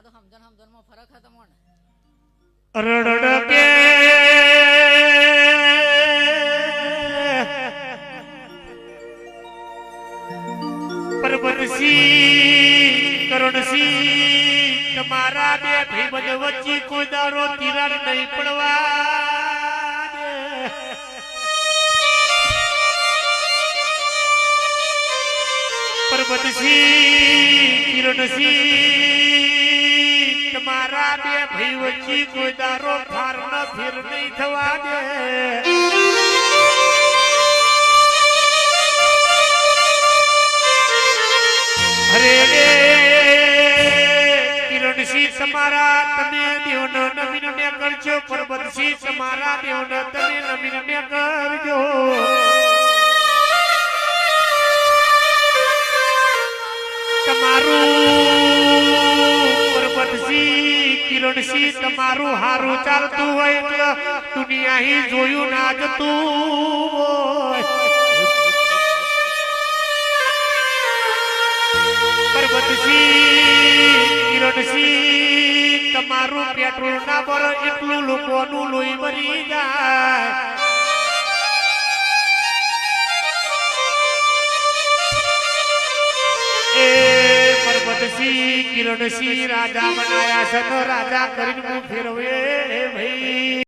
આ તો સમજણ સમજણમાં ફરક હતો મોને રડડ કે પરબતસિંહ કરુણસિંહ તમારા બે ભાઈબંધ વચ્ચે કોઈ દારો તિરાડ નહીં પડવા. પરબતસિંહ કિરણસિંહ તમારા બે ભાઈ વચ્ચે કોઈ દારો ફાર ન ફેર નહીં થવા દે. અરે રે, કિરણસિંહ તમારા તમે દેવનો નવીન ને કરજો, પરબતસિંહ તમારા દેવનો તમે નવીન ને કરજો. તમારું પરબતસિંહ તમારું હારું ચાલતું હોય એટલે દુનિયા હી જોયું નાચતું હોય. કિરણસિંહ તમારું પેટ્રોલ ના ભરો એટલું લોકોનું લોહી મરી પર્વતસિંહ કિરણસિંહ રાજા બનાયા સનો રાજા કરીને હું ફેરવે ભાઈ.